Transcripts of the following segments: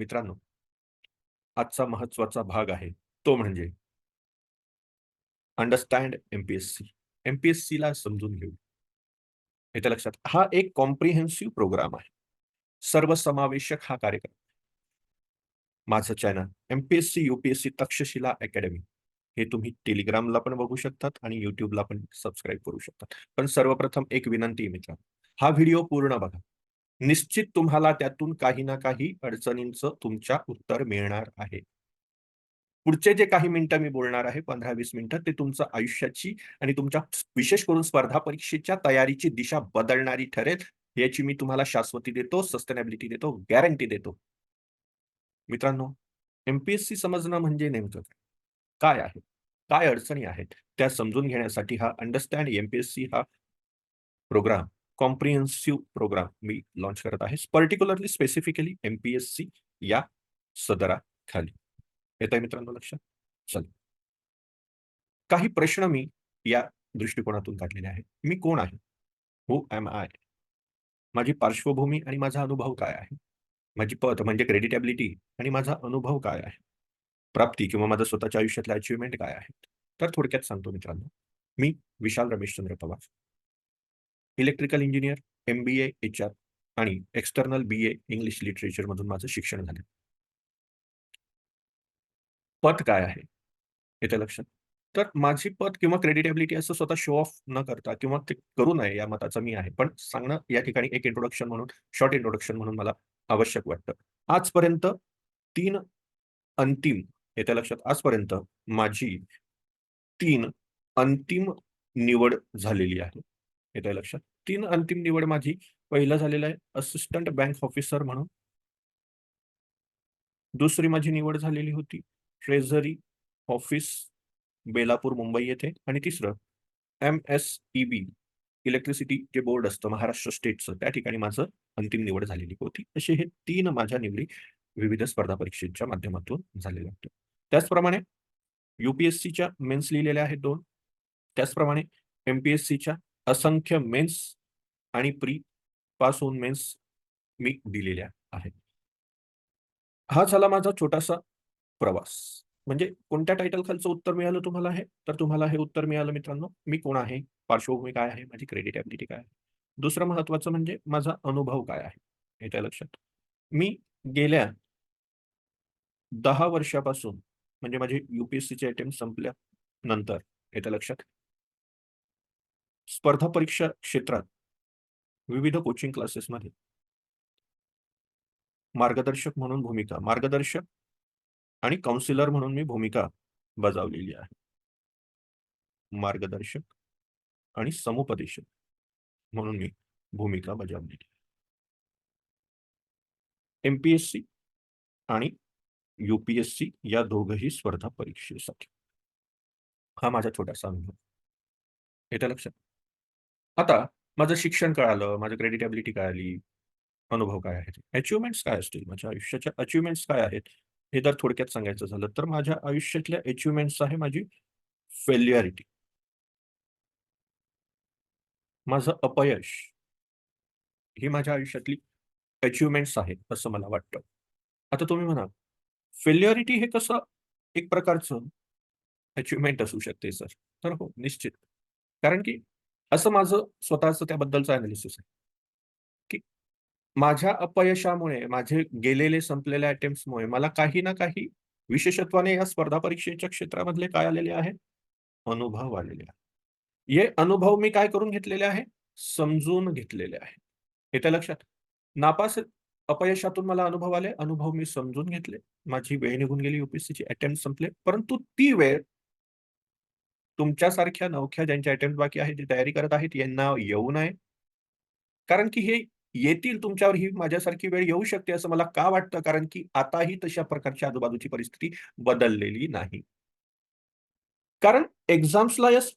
मित्रांनो, आजचा महत्त्वाचा भाग आहे, तो म्हणजे अंडरस्टँड एमपीएससी ला समजून घेऊ. येतं लक्षात. हा एक कॉम्प्रिहेन्सिव्ह प्रोग्राम आहे. सर्वसमावेशक हा कार्यक्रम. माझं channel MPSC UPSC Takshashila academy. हे तुम्ही टेलिग्रामला पण बघू शकतात आणि युट्यूबला पण सबस्क्राईब करू शकतात. पण सर्वप्रथम एक विनंती आहे मित्रांनो, हा व्हिडिओ पूर्ण बघा. निश्चित तुम्हाला त्यातून काही ना काही अडचणींचं तुमच्या उत्तर मिळणार आहे. पुढचे जे काही मिनिटं मी बोलणार आहे 15-20 मिनिटं ते तुमचं आयुष्याची आणि तुमच्या विशेष करून स्पर्धा परीक्षेच्या तयारीची दिशा बदलणारी ठरेल, याची मी तुम्हाला शाश्वती देतो, सस्टेनेबिलिटी देतो, गॅरंटी देतो. मित्रांनो, एमपीएससी समजणं म्हणजे नेमकं काय? काय आहे? काय अडचणी आहेत? त्या समजून घेण्यासाठी हा अंडरस्टँड एमपीएससी हा प्रोग्राम, कॉम्प्रिहेन्सिव्ह प्रोग्राम मी लॉन्च करत आहे. पर्टिक्युलरली स्पेसिफिकली एम-पी-एस-सी या सदराखाली. येत आहे मित्रांनो लक्षात? चल काही प्रश्न मी या दृष्टिकोनातून काढलेले आहेत. मी कोण आहे? Who am I? माझी पार्श्वभूमी आणि माझा अनुभव काय आहे? माझी पत म्हणजे क्रेडिटॅबिलिटी आणि माझा अनुभव काय आहे? प्राप्ती किंवा माझ्या स्वतःच्या आयुष्यातल्या अचिव्हमेंट काय आहेत? तर थोडक्यात सांगतो मित्रांनो. मी Vishal Rameshchandra Pawar. Electrical engineer MBA HR आणि एक्सटर्नल बी-ए इंग्लिश लिटरेचर मधून माझं शिक्षण झालं. पद काय आहे? येतंय लक्षात? तर माझी पद किंवा क्रेडिटेबिलिटी असं स्वतः शो ऑफ न करता किंवा ते करू नये या मताचा मी आहे. पण सांगणं या ठिकाणी एक इंट्रोडक्शन म्हणून, शॉर्ट इंट्रोडक्शन म्हणून मला आवश्यक वाटतं. आजपर्यंत तीन अंतिम येत्या लक्षात? आजपर्यंत माझी तीन अंतिम निवड झालेली आहे. येतंय लक्षात? तीन अंतिम निवड माझी पहिलं झालेलं आहे असिस्टंट बँक ऑफिसर म्हणून. दुसरी माझी निवड झालेली होती ट्रेझरी ऑफिस, बेलापूर, मुंबई येथे आणि तिसरं एम-एस-ई-बी इलेक्ट्रिसिटी जे बोर्ड असतं महाराष्ट्र स्टेटचं त्या ठिकाणी माझं अंतिम निवड झालेली होती. असे हे तीन माझ्या निवडी विविध स्पर्धा परीक्षेच्या माध्यमातून झालेल्या होत्या. त्याचप्रमाणे युपीएससीच्या मेन्स लिहिलेल्या आहेत दोन त्याचप्रमाणे एम-पी-एस-सीच्या असंख्य मेन्स आणि प्री पासून मेन्स मी दिलेल्या आहेत. हा झाला माझा छोटासा प्रवास. म्हणजे कोणत्या टायटल खालचं उत्तर मिळालं तुम्हाला हे? तर तुम्हाला हे उत्तर मिळालं मित्रांनो, मी कोण आहे? पार्श्वभूमी काय आहे? माझी क्रेडिटॅबिलिटी काय आहे? दुसरं महत्वाचं म्हणजे माझा अनुभव काय आहे? येतंय लक्षात? मी गेल्या दहा वर्षापासून म्हणजे माझे यू-पी-एस-सीचे अटेम्प्ट संपल्यानंतर येतंय लक्षात? स्पर्धा परीक्षा क्षेत्रात विविध कोचिंग क्लासेसमध्ये मार्गदर्शक म्हणून भूमिका मार्गदर्शक आणि काउन्सिलर म्हणून मी भूमिका बजावलेली आहे. मार्गदर्शक आणि समुपदेशक म्हणून मी भूमिका बजावलेली आहे. एम-पी-एस-सी आणि यू-पी-एस-सी या दोघही स्पर्धा परीक्षेसाठी. हा माझा छोटासा अनुभव. येत्या लक्षात? आता माझं शिक्षण कळालं, माझं क्रेडिटॅबिलिटी कळाली, अनुभव काय आहेत? अचिव्हमेंट्स काय असतील? माझ्या आयुष्याच्या अचिव्हमेंट्स काय आहेत? हे जर थोडक्यात सांगायचं झालं तर माझ्या आयुष्यातल्या अचिव्हमेंट्स आहे माझी फेल्युअरिटी. माझं अपयश. ही माझ्या आयुष्यातली अचिव्हमेंट्स आहेत असं मला वाटतं. आता तुम्ही म्हणाल, फेल्युअरिटी हे कसं एक प्रकारचं अचिव्हमेंट असू शकते सर? तर हो, निश्चित. कारण की असं माझं स्वतःचं त्याबद्दलचं अनालिसिस आहे. की माझ्या अपयशामुळे, माझे गेलेले संपलेल्या अटेम्प्टमुळे मला काही ना काही विशेषत्वाने या स्पर्धा परीक्षेच्या क्षेत्रामधले काय आलेले आहे? अनुभव आलेले आहेत. हे अनुभव मी काय करून घेतलेले आहे? समजून घेतलेले आहे. येतंय लक्षात? नापास अपयशातून मला अनुभव आले, अनुभव मी समजून घेतले. माझी वेळ निघून गेली, युपीएससीची अटेम्प्ट संपले. परंतु ती वेळ तुमच्यासारख्या नवख्या ज्यांच्या अटेम्प्ट बाकी आहेत, जे तयारी करत आहेत यांना येऊ नये. कारण की हे येतील तुमच्यावर ही माझ्यासारखी वेळ येऊ शकते असं मला का वाटतं? कारण की आताही तशा प्रकारची आजूबाजूची परिस्थिती बदललेली नाही. कारण एक्झाम्सला यस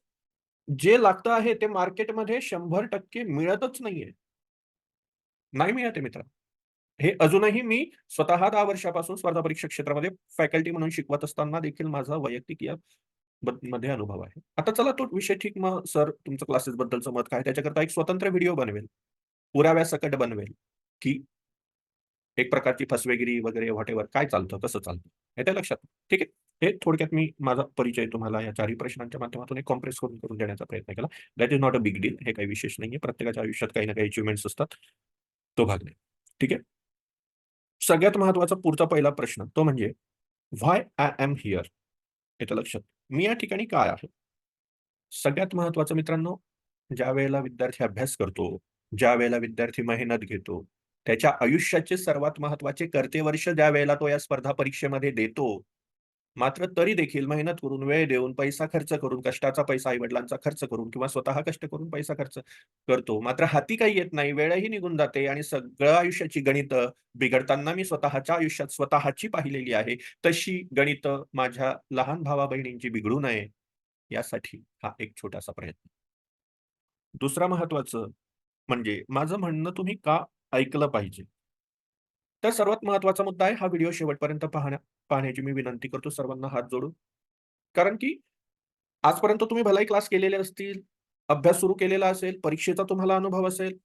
जे लागतं आहे ते मार्केटमध्ये 100% मिळतच नाहीये. नाही मिळत मित्र हे अजूनही मी स्वतः दहा वर्षापासून स्पर्धा परीक्षा क्षेत्रामध्ये फॅकल्टी म्हणून शिकवत असताना देखील माझा वैयक्तिक या मध्ये अनुभव आहे. आता चला तो विषय ठीक मग सर तुमचं क्लासेस बद्दलचं मत काय? त्याच्याकरता एक स्वतंत्र व्हिडिओ बनवेल. पुराव्यासकट बनवेल, की एक प्रकारची फसवेगिरी वगैरे व्हॉटेवर काय चालतं, कसं चालतं. येतंय लक्षात? ठीक आहे. हे थोडक्यात मी माझा परिचय तुम्हाला या चारही प्रश्नांच्या माध्यमातून एक कॉम्प्रेस करून करून देण्याचा प्रयत्न केला. That is not a big deal. हे काही विशेष नाहीये. प्रत्येकाच्या आयुष्यात काही ना काही अचिव्हमेंट्स असतात. तो भाग नाही. ठीक आहे. सगळ्यात महत्त्वाचा पुढचा पहिला प्रश्न तो म्हणजे व्हाय आय एम हिअर? याच्या लक्षात? मी या ठिकाणी काय आहे? सगळ्यात महत्वाचं मित्रांनो, ज्या वेळेला विद्यार्थी अभ्यास करतो, ज्या वेळेला विद्यार्थी मेहनत घेतो, त्याच्या आयुष्याचे सर्वात महत्त्वाचे कर्ते वर्ष ज्यावेळेला तो या स्पर्धा परीक्षेमध्ये देतो, मात्र तरी देखील मेहनत करून, वेळ देऊन, पैसा खर्च करून, कष्टाचा पैसा आई-वडिलांचा खर्च करून किंवा स्वतः कष्ट करून पैसा खर्च करतो. मात्र हाती काही येत नाही, वेळही निघून जाते आणि सगळं आयुष्याची गणितं बिघडताना मी स्वतःच्या आयुष्यात स्वतःची पाहिलेली आहे. तशी गणितं माझ्या लहान भावा-बहिणींची बिघडू नये, यासाठी हा एक छोटासा प्रयत्न. दुसरा महत्वाचं म्हणजे माझं म्हणणं तुम्ही का ऐकलं पाहिजे? तर सर्वात महत्त्वाचा मुद्दा आहे हा व्हिडिओ शेवटपर्यंत पाहण्या पाहण्याची मी विनंती करतो सर्वांना हात जोडून. कारण की आजपर्यंत तुम्ही भलाई क्लास केलेले असतील, अभ्यास सुरू केलेला असेल, परीक्षेचा तुम्हाला अनुभव असेल,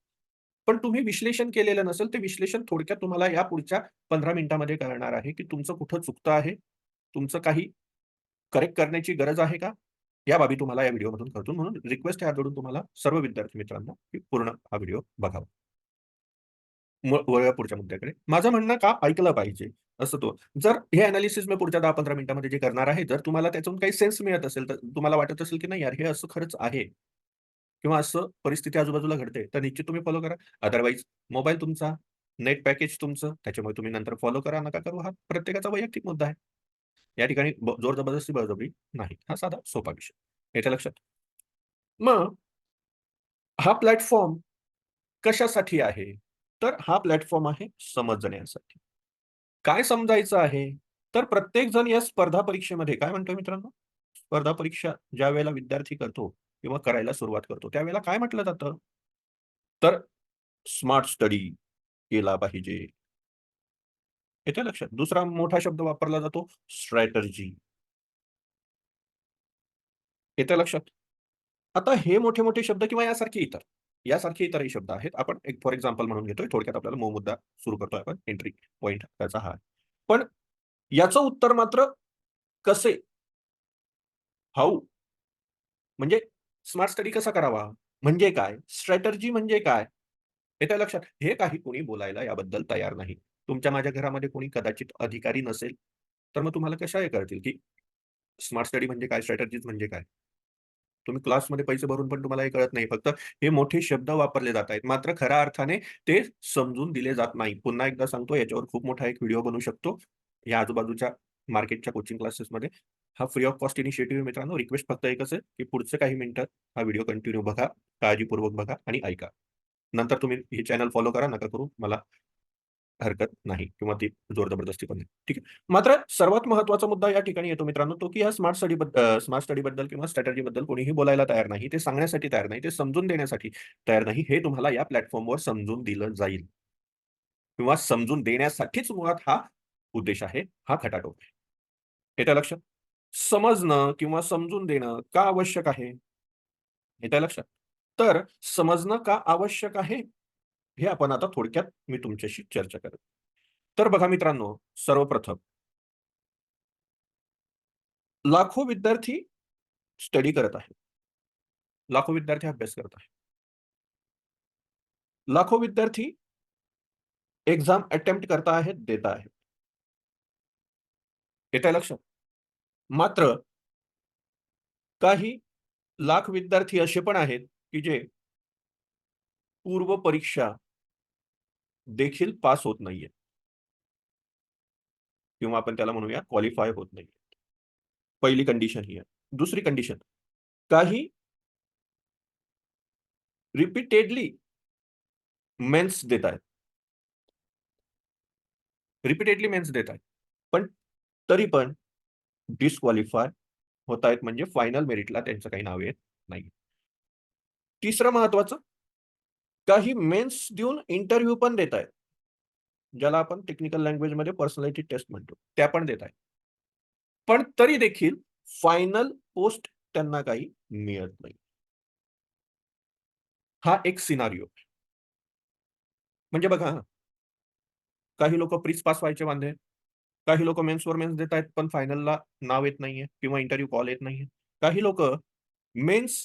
पण तुम्ही विश्लेषण केलेलं नसेल, ते विश्लेषण थोडक्यात तुम्हाला या पुढच्या 15 मिनिटांमध्ये करणार आहे, की तुमचं कुठं चुकतं आहे, तुमचं काही करेक्ट करण्याची गरज आहे का? या बाबी तुम्हाला या व्हिडिओमधून करतो म्हणून रिक्वेस्ट आहे हात जोडून तुम्हाला सर्व विद्यार्थी मित्रांना, की पूर्ण हा व्हिडिओ बघावा. वळूया पुढच्या मुद्द्याकडे. माझं म्हणणं का ऐकलं पाहिजे, असं तो. जर हे अनालिसिस मी पुढच्या 10-15 मिनिटांमध्ये जे करणार आहे, जर तुम्हाला त्यातून काही सेन्स मिळत असेल, तर तुम्हाला वाटत असेल, की नाही यार हे असं खरंच आहे किंवा असं परिस्थिती आजूबाजूला घडते, तर निश्चित तुम्ही फॉलो करा. अदरवाईज मोबाईल तुमचा, नेट पॅकेज तुमचं, त्याच्यामुळे तुम्ही नंतर फॉलो करा, नका करू, हा प्रत्येकाचा वैयक्तिक मुद्दा आहे. या ठिकाणी जोर जबरदस्ती, बळजबरी नाही. हा साधा सोपा विषय. याच्या लक्षात? मग हा प्लॅटफॉर्म कशासाठी आहे? तर हा प्लॅटफॉर्म आहे समजण्यासाठी. काय समजायचं आहे? तर प्रत्येक जण या स्पर्धा परीक्षेमध्ये काय म्हणतोय मित्रांनो? स्पर्धा परीक्षा ज्या वेळेला विद्यार्थी करतो किंवा करायला सुरुवात करतो, त्यावेळेला काय म्हटलं जातं? तर स्मार्ट स्टडी केला पाहिजे. येते लक्षात? दुसरा मोठा शब्द वापरला जातो स्ट्रॅटर्जी येत्या लक्षात? आता हे मोठे-मोठे शब्द किंवा यासारखे इतर, यासारखे इतरही शब्द आहेत. आपण एक फॉर एक्झाम्पल म्हणून घेतोय. थोडक्यात आपल्याला मूळ मुद्दा सुरू करतोय आपण. एंट्री पॉइंट त्याचा हा पण याचं उत्तर मात्र कसे? हाऊ? म्हणजे स्मार्ट स्टडी कसा करावा? म्हणजे काय? स्ट्रॅटर्जी म्हणजे काय? येतंय लक्षात? हे काही कोणी बोलायला याबद्दल तयार नाही. तुमच्या माझ्या घरामध्ये कोणी कदाचित अधिकारी नसेल, तर मग तुम्हाला कशा हे कळतील, की स्मार्ट स्टडी म्हणजे काय? स्ट्रॅटर्जीज म्हणजे काय? तुम्ही क्लासमध्ये पैसे भरून पण तुम्हाला हे कळत नाही. फक्त हे मोठे शब्द वापरले जात आहेत. मात्र खऱ्या अर्थाने ते समजून दिले जात नाही. पुन्हा एकदा सांगतो याच्यावर खूप मोठा एक व्हिडिओ बनवू शकतो. या आजूबाजूच्या मार्केटच्या कोचिंग क्लासेसमध्ये. हा फ्री ऑफ कॉस्ट इनिशिएटिव्ह मित्रांनो. रिक्वेस्ट फक्त एकच आहे, की पुढचे काही मिनिटं हा व्हिडिओ कंटिन्यू बघा, काळजीपूर्वक बघा आणि ऐका. नंतर तुम्ही हे चॅनल फॉलो करा, नका करू. मला हरकत नाही किंवा ती जोर जबरदस्ती पण नाही. ठीक आहे. मात्र सर्वात महत्त्वाचा मुद्दा या ठिकाणी येतो मित्रांनो, तो की या स्मार्ट स्टडी बद्दल स्मार्ट स्टडी बद्दल किंवा स्ट्रॅटेजीबद्दल कोणीही बोलायला तयार नाही. ते सांगण्यासाठी तयार नाही. ते समजून देण्यासाठी तयार नाही. हे तुम्हाला या प्लॅटफॉर्मवर समजून दिलं जाईल. किंवा समजून देण्यासाठीच मुळात हा उद्देश आहे. हा खटाटोप आहे. येत्या लक्षात? समजणं किंवा समजून देणं का आवश्यक आहे? येत्या लक्षात? तर समजणं का आवश्यक आहे? हे आपण आता थोडक्यात मी तुमच्याशी चर्चा करेन. तर बघा मित्रांनो, सर्वप्रथम लाखो विद्यार्थी स्टडी करत आहेत. लाखो विद्यार्थी अभ्यास करत आहेत. लाखो विद्यार्थी एक्झाम अटेम्प्ट करत आहेत, देत आहेत. येतंय लक्षात? मात्र काही लाख विद्यार्थी असे पण आहेत, की जे पूर्व परीक्षा देखील पास होत नाहीये किंवा आपण त्याला म्हणूया क्वालिफाय होत नाही पहिली कंडिशन ही आहे. दुसरी कंडिशन काही रिपीटेडली मेन्स देत आहेत. रिपीटेडली मेन्स देत आहेत. पण तरी पण डिस्क्वालिफाय होत आहेत म्हणजे फायनल मेरिटला त्यांचं काही नाव येत नाही. तिसरं महत्वाचं काही मेन्स देऊन इंटरव्ह्यू पण देत आहेत. ज्याला आपण टेक्निकल लँग्वेजमध्ये पर्सनॅलिटी टेस्ट म्हणतो. त्या पण देत आहेत. पण तरी देखील फायनल पोस्ट त्यांना काही मिळत नाही. हा एक सिनारिओ. म्हणजे बघा काही लोक प्रीच पास व्हायचे बांधे काही लोक मेन्सवर मेन्स देत आहेत पण फायनलला नाव येत नाहीये किंवा इंटरव्ह्यू कॉल येत नाहीये काही लोक मेन्स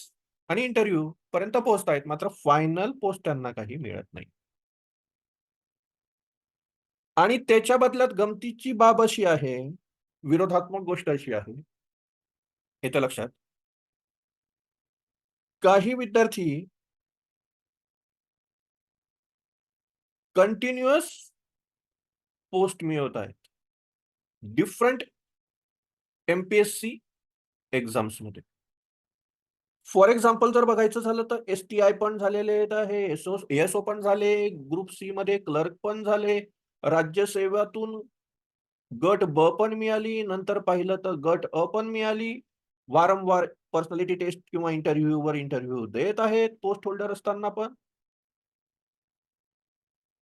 आणि इंटरव्ह्यू पर्यंत पोहोचत आहेत मात्र फायनल पोस्ट त्यांना काही मिळत नाही. आणि त्याच्या बदल्यात गमतीची बाब अशी आहे विरोधात्मक गोष्ट अशी आहे येतं लक्षात. काही विद्यार्थी कंटिन्युअस पोस्ट मिळवत आहेत. डिफरंट एमपीएससी एक्झाम्समध्ये. फॉर एक्झाम्पल जर बघायचं झालं तर एस टी आय पण झालेले आहे एसओ एसओ पण झाले ग्रुप सी मध्ये क्लर्क पण झाले राज्यसेवातून गट ब पण मिळाली नंतर पाहिलं तर गट अ पण मिळाली वारंवार पर्सनॅलिटी टेस्ट किंवा इंटरव्ह्यूवर इंटरव्ह्यू देत आहेत पोस्ट होल्डर असताना पण.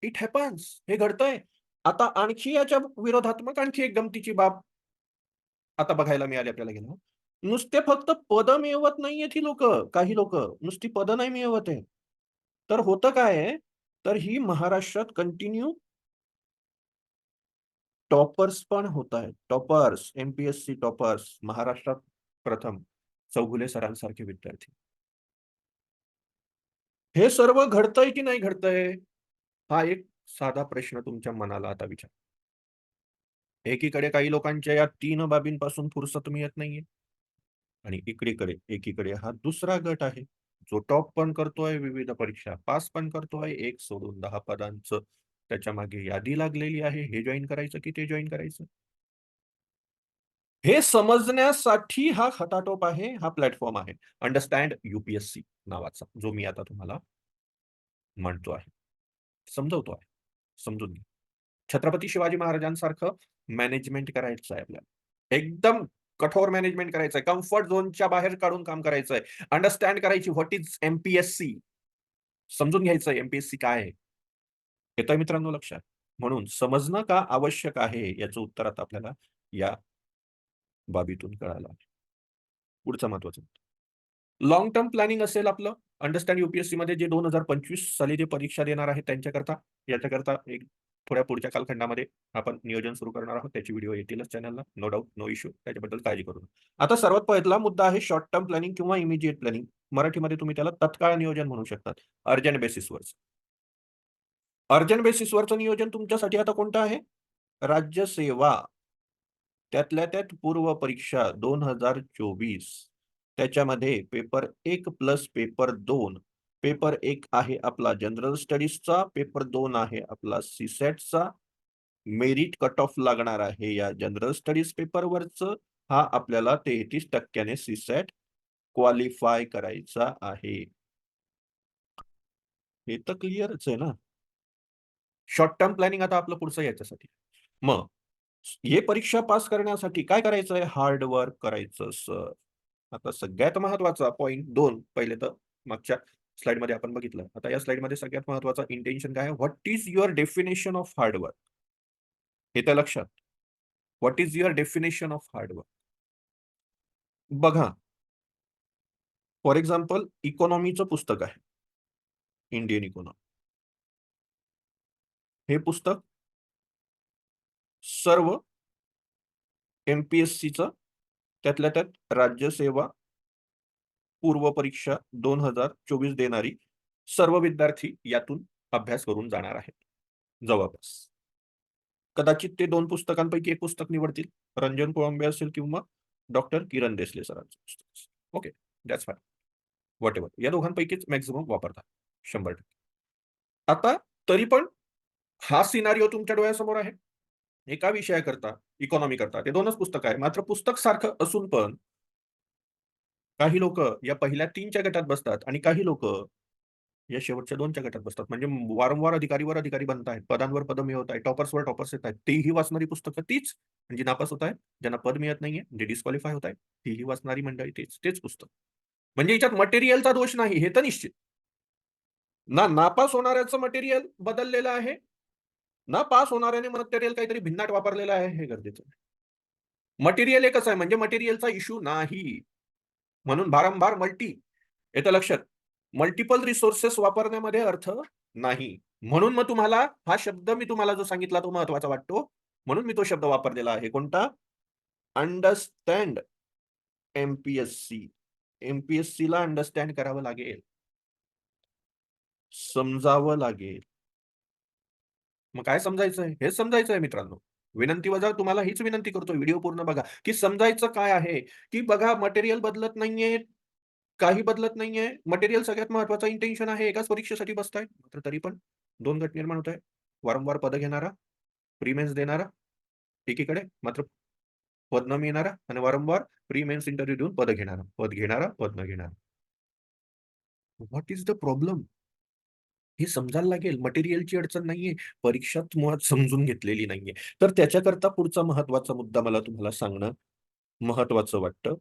इट हॅपन्स हे घडतंय. आता आणखी याच्या विरोधात्मक आणखी एक गमतीची बाब आता बघायला मिळाली आपल्याला गेलं. नुसते फक्त पद मिळवत नाहीयेत ही लोक काही लोक. नुसती पद नाही मिळवत आहे तर होतं काय तर ही महाराष्ट्रात कंटिन्यू टॉपर्स पण होत आहेत. टॉपर्स एमपीएससी टॉपर्स महाराष्ट्रात प्रथम चौगुले सरांसारखे विद्यार्थी. हे सर्व घडतंय की नाही घडतंय? हा एक साधा प्रश्न तुमच्या मनाला आता विचार. एकीकडे काही लोकांच्या या तीन बाबींपासून फुरसत मिळत नाहीये. आणि इकडेकडे एकीकडे हा दुसरा गट आहे. जो टॉप पण करतोय विविध परीक्षा पास पण करतोय. एक सोडून दहा पदांचं त्याच्यामागे यादी लागलेली आहे. हे जॉईन करायचं की ते जॉईन करायचं? हे समजण्यासाठी हा खटाटोप आहे. हा प्लॅटफॉर्म आहे. अंडरस्टँड युपीएससी नावाचा जो मी आता तुम्हाला म्हणतो आहे. समजवतो आहे. समजून घ्या. छत्रपती शिवाजी महाराजांसारखं मॅनेजमेंट करायचं आहे आपल्याला. एकदम कठोर मॅनेजमेंट करायचंय. कम्फर्ट झोनच्या बाहेर काढून काम करायचंय. अंडरस्टँड करायची व्हॉट इज एमपीएससी समजून घ्यायचं एमपीएससी काय आहे. येतोय मित्रांनो लक्षात? म्हणून समजणं का आवश्यक आहे याचं उत्तर आता आपल्याला या बाबीतून कळालं आहे. पुढचं महत्वाचं लॉंग टर्म प्लॅनिंग असेल आपलं. अंडरस्टँड युपीएससी मध्ये जे दोन हजार पंचवीस साली जे परीक्षा देणार आहेत त्यांच्याकरता याच्याकरता एक थोड्या पुढच्या कालखंडामध्ये आपण नियोजन सुरू करणार आहोत. त्याची व्हिडिओ येतीलच चॅनलला. नो डाऊट नो इश्यू त्याच्याबद्दल काळजी करू आता सर्वात पहिला मुद्दा आहे शॉर्ट टर्म प्लॅनिंग किंवा इमिजिएट प्लॅनिंग मराठीमध्ये तुम्ही त्याला तत्काळ नियोजन म्हणू शकतात. अर्जंट बेसिसवरच अर्जंट बेसिसवरचं नियोजन तुमच्यासाठी आता कोणतं आहे? राज्यसेवा त्यातल्या त्यात पूर्व परीक्षा दोन हजार चोवीस. त्याच्यामध्ये पेपर एक प्लस पेपर दोन. पेपर एक आहे आपला जनरल स्टडीजचा पेपर दोन आहे आपला सीसेटचा. मेरिट कट ऑफ लागणार आहे या जनरल स्टडीज पेपरवरच. हा आपल्याला तेहतीस टक्क्याने सीसेट क्वालिफाय करायचा आहे. हे तर क्लिअरच आहे ना. शॉर्ट टर्म प्लॅनिंग आता आपलं पुढचं याच्यासाठी. मग हे परीक्षा पास करण्यासाठी काय करायचं आहे? हार्ड वर्क करायचं सर आता सगळ्यात महत्त्वाचा पॉइंट दोन पहिले तर मागच्या स्लाइडमध्ये आपण बघितलं. आता या स्लाईडमध्ये सगळ्यात महत्त्वाचा इंटेन्शन काय आहे? What is your definition of hard work हे त्या लक्षात. What is your definition of hard work बघा. फॉर एक्झाम्पल इकॉनॉमीचं पुस्तक आहे. इंडियन इकॉनॉमी हे पुस्तक सर्व एमपीएससीचं त्यातल्या त्यात राज्यसेवा पूर्व परीक्षा दोन हजार चोवीस देणारी सर्व विद्यार्थी यातून अभ्यास करून जाणार आहेत. जवळपास. कदाचित ते दोन पुस्तकांपैकी एक पुस्तक निवडतील. रंजन कोळंबे असेल किंवा डॉक्टर किरण देसले सरांचं पुस्तक. Okay that's fine whatever या दोघांपैकीच मॅक्झिमम वापरतात. शंभर टक्के. आता तरी पण हा सिनारिओ तुमच्या डोळ्यासमोर आहे. एका विषयाकरता इकॉनॉमी करता ते दोनच पुस्तक आहे मात्र पुस्तक सारखं असून पण काही लोक या पहिल्या तीनच्या गटात बसतात आणि काही लोक या शेवटच्या दोनच्या गटात बसतात. म्हणजे वारंवार अधिकारीवर अधिकारी बनत आहेत पदांवर पद मिळवत आहेत टॉपर्सवर टॉपर्स येत आहेत. तेही वाचणारी पुस्तकं तीच म्हणजे नापास होत आहेत. ज्यांना पद मिळत नाहीये जे डिस्क्वालिफाय होत आहेत तेही वाचणारी मंडळी तेच तेच पुस्तक. म्हणजे याच्यात मटेरियलचा दोष नाही हे तर निश्चित. ना नापास होणाऱ्याचं मटेरियल बदललेलं आहे ना पास होणाऱ्याने मटेरियल काहीतरी भिन्नाट वापरलेलं आहे हे गरजेचं मटेरियल एकच आहे म्हणजे मटेरियलचा इश्यू नाही. म्हणून वारंवार मल्टी येतं लक्षात. मल्टिपल रिसोर्सेस वापरण्यामध्ये अर्थ नाही. म्हणून मग तुम्हाला हा शब्द मी तुम्हाला जो सांगितला तो महत्त्वाचा वाटतो. म्हणून मी तो शब्द वापरलेला आहे. कोणता? अंडरस्टँड एमपीएससी एमपीएससी ला अंडरस्टँड करावं लागेल. समजावं लागेल. मग काय समजायचंय? हेच समजायचं आहे मित्रांनो. विनंती वजा तुम्हाला हीच विनंती करतो व्हिडिओ पूर्ण बघा. की समजायचं काय आहे? की बघा मटेरियल बदलत नाहीये काही बदलत नाहीये. मटेरियल सगळ्यात महत्त्वाचा इंटेन्शन आहे एकाच परीक्षेसाठी बसताय. मात्र तरी पण दोन गट निर्माण होत आहे वारंवार पद घेणारा प्रीमेन्स देणारा एकीकडे मात्र पद न मिळणारा आणि वारंवार प्रीमेन्स इंटरव्ह्यू देऊन पद घेणारा पद घेणारा पद न घेणारा. व्हॉट इज द प्रॉब्लेम हे समजायला लागेल. मटेरियलची अडचण नाहीये. परीक्षात मुळात समजून घेतलेली नाहीये. तर त्याच्याकरता पुढचा महत्त्वाचा मुद्दा मला तुम्हाला सांगणं महत्वाचं वाटतं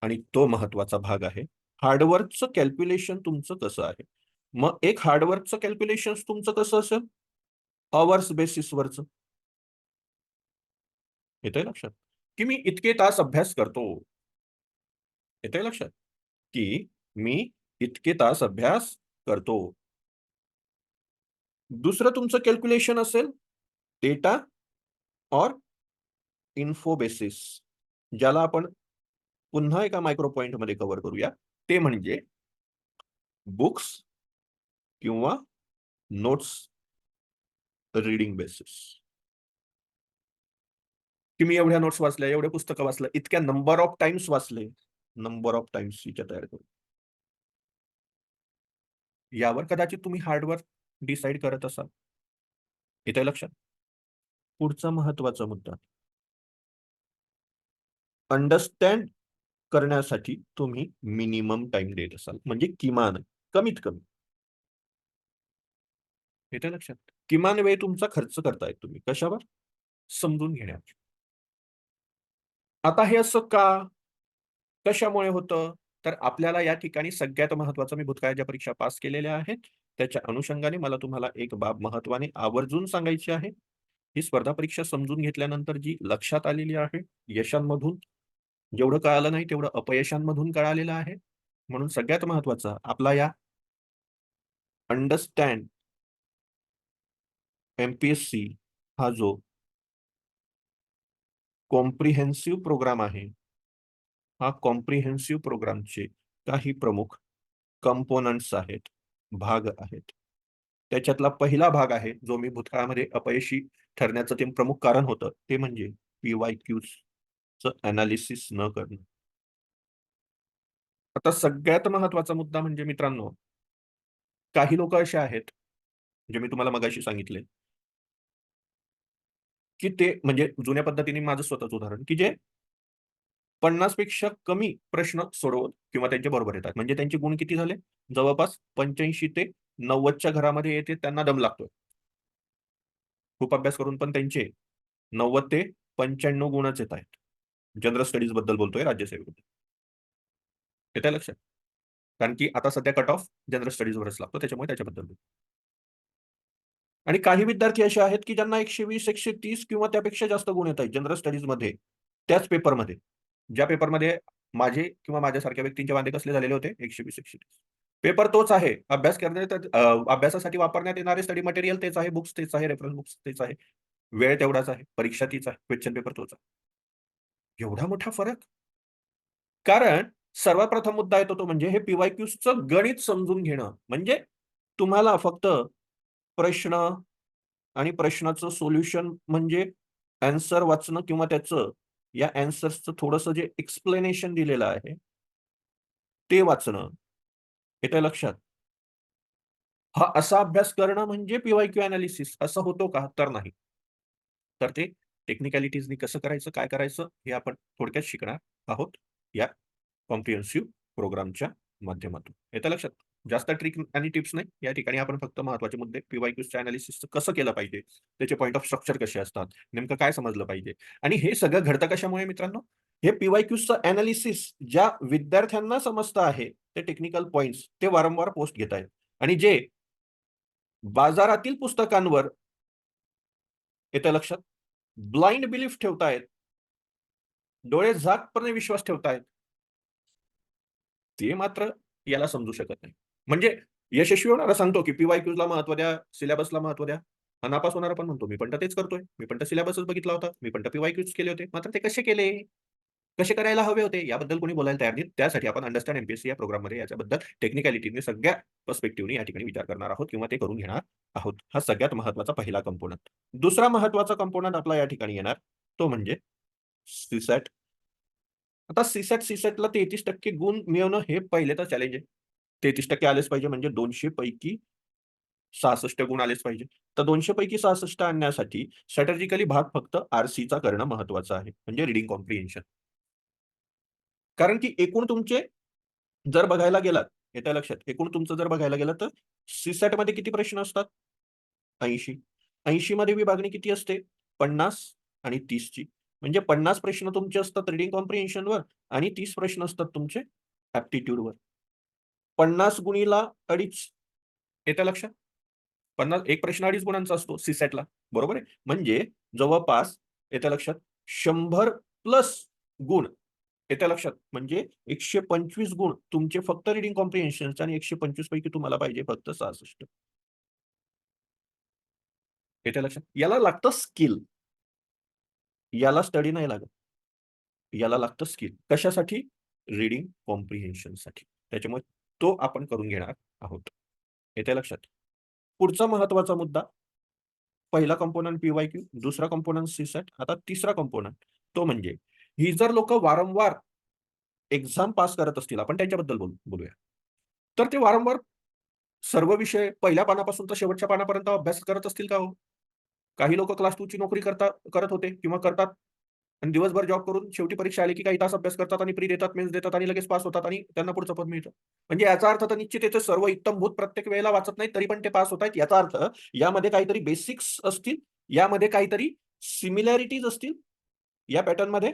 आणि तो महत्त्वाचा भाग आहे. हार्डवर्कचं कॅल्क्युलेशन तुमचं कसं आहे? मग एक हार्डवर्कचं कॅल्क्युलेशन तुमचं कसं असेल? अवर्स बेसिसवरच. आहे लक्षात? की मी इतके तास अभ्यास करतो. येतंय लक्षात? की मी इतके तास अभ्यास करतो. दुसरं तुमचं कॅल्क्युलेशन असेल डेटा और इन्फो बेसिस ज्याला आपण पुन्हा एका मायक्रो पॉइंटमध्ये कव्हर करूया. ते म्हणजे बुक्स किंवा नोट्स रीडिंग बेसिस की मी एवढ्या नोट्स वाचल्या एवढ्या पुस्तकं वाचलं इतक्या नंबर ऑफ टाइम्स वाचले नंबर ऑफ टाइम्स हिच्या तयार करू यावर कदाचित तुम्ही हार्डवर्क डिसाईड करत असाल. येते लक्षात. पुढचा महत्त्वाचा मुद्दा. अंडरस्टँड करण्यासाठी तुम्ही मिनिमम टाइम देत असाल. म्हणजे किमान कमीत कमी. येते लक्षात. किमान वेळ तुमचा खर्च करतायत तुम्ही. कशावर? समजून घेण्यावर. आता हे असं का? कशामुळे होतं? तर आपल्याला या ठिकाणी सगळ्यात महत्वाचं मी भूतकाळाच्या परीक्षा पास केलेल्या आहेत. त्याच्या अनुषंगाने मला तुम्हाला एक बाब महत्वाने आवर्जून सांगायची आहे. ही स्पर्धा परीक्षा समजून घेतल्यानंतर जी लक्षात आलेली आहे यशांमधून जेवढं कळालं नाही तेवढं अपयशांमधून कळालेलं आहे. म्हणून सगळ्यात महत्वाचं आपला या अंडरस्टँड एमपीएससी हा जो कॉम्प्रिहेन्सिव्ह प्रोग्राम आहे हा कॉम्प्रिहेन्सिव्ह प्रोग्रामचे काही प्रमुख कंपोनंट्स आहेत. भाग आहेत. त्याच्यातला पहिला भाग आहे जो मी भूतकाळामध्ये अपयशी ठरण्याचं ते प्रमुख कारण होतं ते म्हणजे पी वाय क्यूज अनालिसिस न करणं. आता सगळ्यात महत्त्वाचा मुद्दा म्हणजे मित्रांनो काही लोक असे आहेत जे मी तुम्हाला मगाशी सांगितले की ते म्हणजे जुन्या पद्धतीने माझं स्वतःच उदाहरण की जे पन्नासपेक्षा कमी प्रश्न सोडवत किंवा त्यांच्या बरोबर येतात. म्हणजे त्यांचे गुण किती झाले? जवळपास पंच्याऐंशी ते नव्वदच्या घरामध्ये येते त्यांना दम लागतोय. खूप अभ्यास करून पण त्यांचे नव्वद ते पंच्याण्णव गुणच येत आहेत. जनरल स्टडीजबद्दल बोलतोय राज्यसेवेबद्दल. येत आहे लक्षात? कारण की आता सध्या कट ऑफ जनरल स्टडीजवरच लागतो त्याच्यामुळे त्याच्याबद्दल आणि काही विद्यार्थी असे आहेत की ज्यांना एकशे वीस एकशे तीस किंवा त्यापेक्षा जास्त गुण येत आहेत जनरल स्टडीजमध्ये त्याच पेपरमध्ये ज्या पेपरमध्ये माझे किंवा माझ्यासारख्या व्यक्तींचे वांदे कसले झालेले होते एकशे वीस एकशे तीस. पेपर तोच आहे. अभ्यास करण्यात अभ्यासासाठी वापरण्यात येणारे स्टडी मटेरियल तेच आहे बुक्स तेच आहे रेफरन्स बुक्स तेच आहे. वेळ तेवढाच आहे. परीक्षा तीच आहे. क्वेश्चन पेपर तोच आहे. एवढा मोठा फरक? कारण सर्वात प्रथम मुद्दा येतो तो म्हणजे हे पीवाय क्यूचं गणित समजून घेणं. म्हणजे तुम्हाला फक्त प्रश्न आणि प्रश्नाचं सोल्युशन म्हणजे अँसर वाचणं किंवा त्याचं या अँसर्सचं थोडस जे एक्सप्लेनेशन दिलेलं आहे ते वाचणं. येतं लक्षात? हा असा अभ्यास करणं म्हणजे पीवाय क्यू अनालिसिस असं होतो का? तर नाही. तर ते टेक्निकॅलिटीजनी कसं करायचं काय करायचं हे आपण थोडक्यात शिकणार आहोत या कॉम्प्रिहेन्सिव्ह प्रोग्रामच्या माध्यमातून. येतं लक्षात? जास्त ट्रिक आणि टिप्स नाही. या ठिकाणी आपण फक्त महत्त्वाचे मुद्दे पीवाय अनालिसिस कसं केलं पाहिजे त्याचे पॉईंट ऑफ स्ट्रक्चर कसे असतात नेमकं काय समजलं पाहिजे? आणि हे सगळं घडतं कशामुळे मित्रांनो? हे पीवायक्यूचं अनालिसिस ज्या विद्यार्थ्यांना समजतं आहे ते टेक्निकल पॉईंट्स ते वारंवार पोस्ट घेत आहेत. आणि जे बाजारातील पुस्तकांवर येतं लक्षात ब्लाइंड बिलीफ ठेवतायत डोळे झाकपणे विश्वास ठेवतायत ते मात्र याला समजू शकत नाही. म्हणजे यशस्वी होणारा सांगतो की पीवाय क्यूजला महत्त्व द्या सिलेबसला महत्त्व द्या. हा नापास होणारा पण म्हणतो. मी पण तेच करतोय. मी पण सिलेबसच बघितला होता. मी पण पीवाय क्यूज केले होते. मात्र ते कसे केले? कसे करायला हवे होते? याबद्दल कोणी बोलायला तयार नाही. त्यासाठी आपण अंडरस्टँड एमपीएससी या प्रोग्राममध्ये याच्याबद्दल टेक्निकॅलिटीने सगळ्या पर्स्पेक्टिव्हने या ठिकाणी विचार करणार आहोत किंवा ते करून घेणार आहोत. हा सगळ्यात महत्त्वाचा पहिला कंपोनंट दुसरा महत्त्वाचा कंपोनंट आपला या ठिकाणी येणार. तो म्हणजे सीसॅट आता सीसॅट सीसॅटला तेहतीस टक्के गुण मिळवणं हे पहिले तर चॅलेंज आहे. तेहतीस टक्के आलेच पाहिजे म्हणजे दोनशे पैकी सहासष्ट गुण आलेच पाहिजे. तर दोनशे पैकी सहासष्ट आणण्यासाठी स्ट्रॅटेजिकली भाग फक्त आरसीचा करणं महत्वाचं आहे म्हणजे रिडिंग कॉम्प्रिहेन्शन कारण की एकूण तुमचे जर बघायला गेलात येत्या लक्षात एकूण तुमचं जर बघायला गेलं तर सीसॅटमध्ये किती प्रश्न असतात? ऐंशी. ऐंशी मध्ये विभागणी किती असते? पन्नास आणि तीसची. म्हणजे पन्नास प्रश्न तुमचे असतात रिडिंग कॉम्प्रिहेन्शनवर आणि तीस प्रश्न असतात तुमचे ऍप्टिट्यूडवर पन्नास गुणीला अडीच. येत्या लक्षात? पन्नास एक प्रश्न अडीच गुणांचा असतो सीसॅटला बरोबर आहे? म्हणजे जवळपास येत्या लक्षात? शंभर प्लस गुण. येत्या लक्षात? म्हणजे एकशे पंचवीस गुण. तुमचे फक्त रिडिंग कॉम्प्रिहेन्शन आणि एकशे पंचवीस पैकी तुम्हाला पाहिजे फक्त सहासष्ट. येत्या लक्षात? याला लागतं स्किल याला स्टडी नाही लागत. याला लागतं स्किल कशासाठी? रिडिंग कॉम्प्रिहेन्शनसाठी. त्याच्यामुळे तो आपण करून घेणार आहोत. येत्या लक्षात? पुढचा महत्त्वाचा मुद्दा पहिला कंपोनंट पीवाय क्यू दुसरा कंपोनंट सीसॅट आता तिसरा कंपोनंट तो म्हणजे ही जर लोक वारंवार एक्झाम पास करत असतील आपण त्यांच्याबद्दल बोल बोलूया. तर ते वारंवार सर्व विषय पहिल्या पानापासून तर शेवटच्या पानापर्यंत अभ्यास करत असतील का हो? काही लोक क्लास टू ची नोकरी करता करत होते किंवा करतात आणि दिवसभर जॉब करून शेवटी परीक्षा आली की काही तास अभ्यास करतात आणि प्री देतात मेन्स देतात आणि लगेच पास होतात आणि त्यांना पुढचं पद मिळतं. म्हणजे याचा अर्थ तर निश्चित याचं सर्व इतम भूत प्रत्येक वेळेला वाचत नाही तरी पण ते पास होत आहेत याचा अर्थ यामध्ये काहीतरी बेसिक्स असतील यामध्ये काहीतरी सिमिलॅरिटीज असतील या पॅटर्नमध्ये.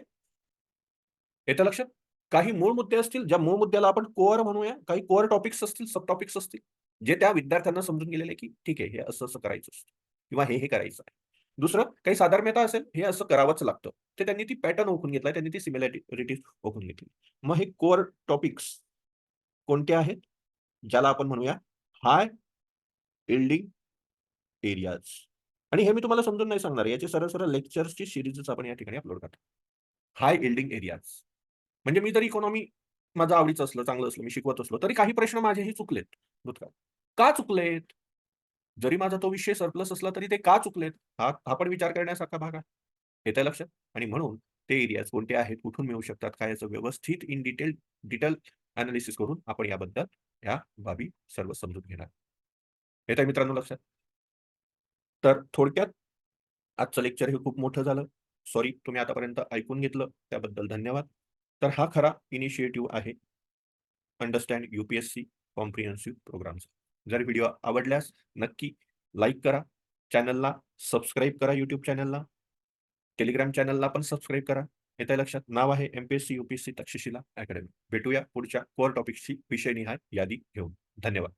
येतं लक्षात? काही मूळ मुद्दे असतील ज्या मूळ मुद्द्याला आपण कोअर म्हणूया काही कोअर टॉपिक्स असतील सब टॉपिक्स असतील जे त्या विद्यार्थ्यांना समजून गेलेले की ठीक आहे हे असं असं करायचं असतं किंवा हे हे करायचं आहे. दुसरं काही साधारणता असेल हे असं करावंच लागतं. ते त्यांनी ती पॅटर्न ओळखून घेतला त्यांनी ती सिमिलॅरिटीज ओळखून घेतली. मग हे कोअर टॉपिक्स कोणते आहेत? ज्याला आपण म्हणूया हाय इल्डिंग एरियाज आणि हे मी तुम्हाला समजून नाही सांगणार याचे सरळ सरळ लेक्चर्सची सिरीजच आपण या ठिकाणी अपलोड करतो. हाय इल्डिंग एरियाज म्हणजे मी जरी इकॉनॉमी माझं आवडीचं असलं चांगलं असलं मी शिकवत असलो तरी काही प्रश्न माझेही चुकलेत. भूतकाळ का चुकलेत? जरी माझा तो विषय सरप्लस असला तरी ते का चुकलेत? हा हा पण विचार करण्यासारखा भाग आहे. येत्या लक्षात? आणि म्हणून ते एरियाज कोणते आहेत कुठून मिळू शकतात काय याचं व्यवस्थित इन डिटेल डिटेल अनालिसिस करून आपण याबद्दल ह्या बाबी सर्व समजून घेणार. येत आहे मित्रांनो लक्षात. तर थोडक्यात आजचं लेक्चर हे खूप मोठं झालं. सॉरी तुम्ही आतापर्यंत ऐकून घेतलं. त्याबद्दल धन्यवाद. तर हा खरा इनिशिएटिव्ह आहे. अंडरस्टँड युपीएससी कॉम्प्रिहेन्सिव्ह प्रोग्रामचा जर व्हिडिओ आवडल्यास नक्की लाईक करा. चॅनलला सबस्क्राईब करा यूट्यूब चॅनलला टेलिग्राम चॅनलला पण सबस्क्राईब करा. येत्या लक्षात नाव आहे एमपीएससी युपीएससी तक्षशिला अकॅडमी भेटूया पुढच्या कोर टॉपिक्सची विषय निहाय यादी घेऊन. धन्यवाद.